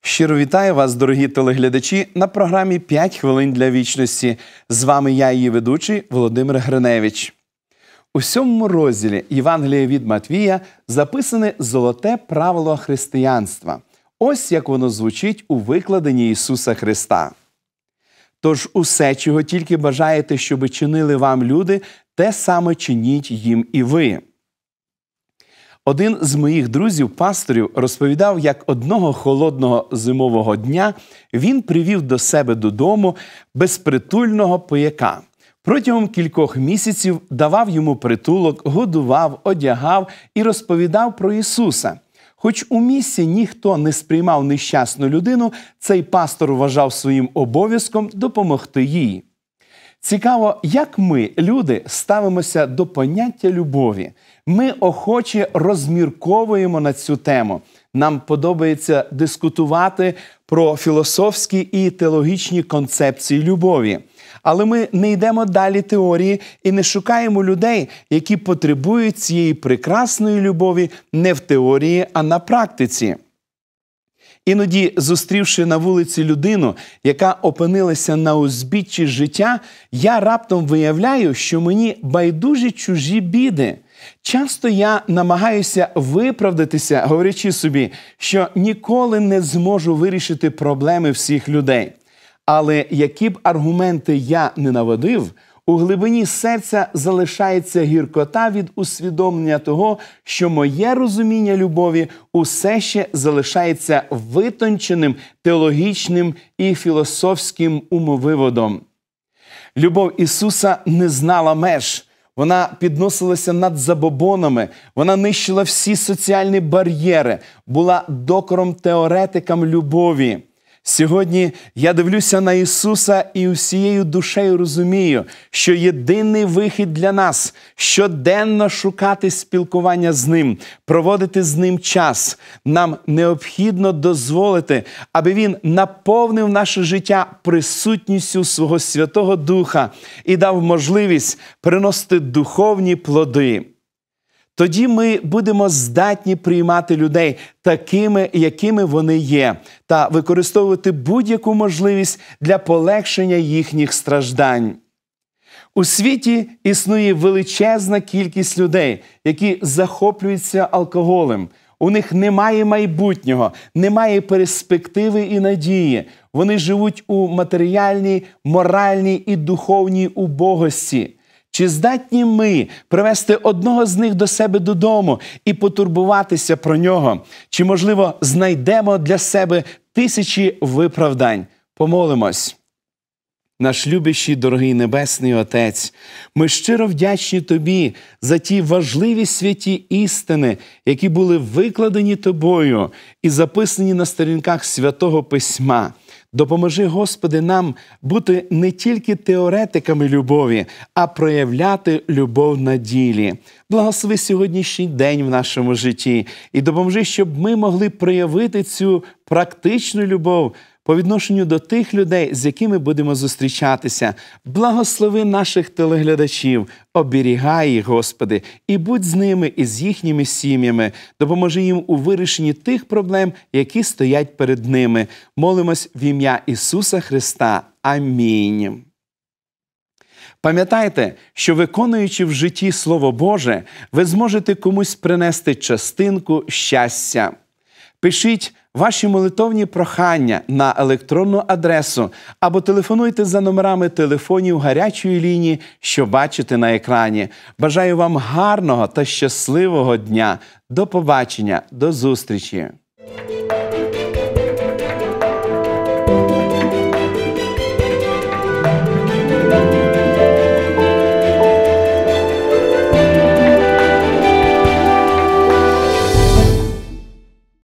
Щиро вітаю вас, дорогі телеглядачі, на програмі «5 хвилин для вічності. З вами я, її ведучий Володимир Гриневич. У сьомому розділі Євангелія від Матвія записане золоте правило християнства. Ось як воно звучить у викладенні Ісуса Христа. Тож усе, чого тільки бажаєте, щоби чинили вам люди, те саме чиніть їм і ви. Один з моїх друзів-пасторів розповідав, як одного холодного зимового дня він привів до себе додому безпритульного пияка. Протягом кількох місяців давав йому притулок, годував, одягав і розповідав про Ісуса. Хоч у місці ніхто не сприймав нещасну людину, цей пастор вважав своїм обов'язком допомогти їй. Цікаво, як ми, люди, ставимося до поняття любові. Ми охоче розмірковуємо на цю тему. Нам подобається дискутувати про філософські і теологічні концепції любові. Але ми не йдемо далі теорії і не шукаємо людей, які потребують цієї прекрасної любові не в теорії, а на практиці. Іноді, зустрівши на вулиці людину, яка опинилася на узбіччі життя, я раптом виявляю, що мені байдужі чужі біди. Часто я намагаюся виправдатися, говорячи собі, що ніколи не зможу вирішити проблеми всіх людей. Але які б аргументи я не наводив, у глибині серця залишається гіркота від усвідомлення того, що моє розуміння любові усе ще залишається витонченим теологічним і філософським умовиводом. Любов Ісуса не знала меж. Вона підносилася над забобонами, вона нищила всі соціальні бар'єри, була докором теоретикам любові. Сьогодні я дивлюся на Ісуса і усією душею розумію, що єдиний вихід для нас щоденно шукати спілкування з Ним, проводити з Ним час. Нам необхідно дозволити, аби Він наповнив наше життя присутністю свого Святого Духа і дав можливість приносити духовні плоди. Тоді ми будемо здатні приймати людей такими, якими вони є, та використовувати будь-яку можливість для полегшення їхніх страждань. У світі існує величезна кількість людей, які захоплюються алкоголем. У них немає майбутнього, немає перспективи і надії. Вони живуть у матеріальній, моральній і духовній убогості. Чи здатні ми привести одного з них до себе додому і потурбуватися про нього? Чи, можливо, знайдемо для себе тисячі виправдань? Помолимось. Наш любящий, дорогий Небесний Отець, ми щиро вдячні Тобі за ті важливі святі істини, які були викладені Тобою і записані на сторінках святого Письма. Допоможи, Господи, нам бути не тільки теоретиками любові, а проявляти любов на ділі. Благослови сьогоднішній день в нашому житті і допоможи, щоб ми могли проявити цю практичну любов по відношенню до тих людей, з якими будемо зустрічатися. Благослови наших телеглядачів, оберігай їх, Господи, і будь з ними і з їхніми сім'ями, допоможи їм у вирішенні тих проблем, які стоять перед ними. Молимось в ім'я Ісуса Христа. Амінь. Пам'ятайте, що виконуючи в житті Слово Боже, ви зможете комусь принести частинку щастя. Пишіть ваші молитовні прохання на електронну адресу або телефонуйте за номерами телефонів гарячої лінії, що бачите на екрані. Бажаю вам гарного та щасливого дня. До побачення, до зустрічі!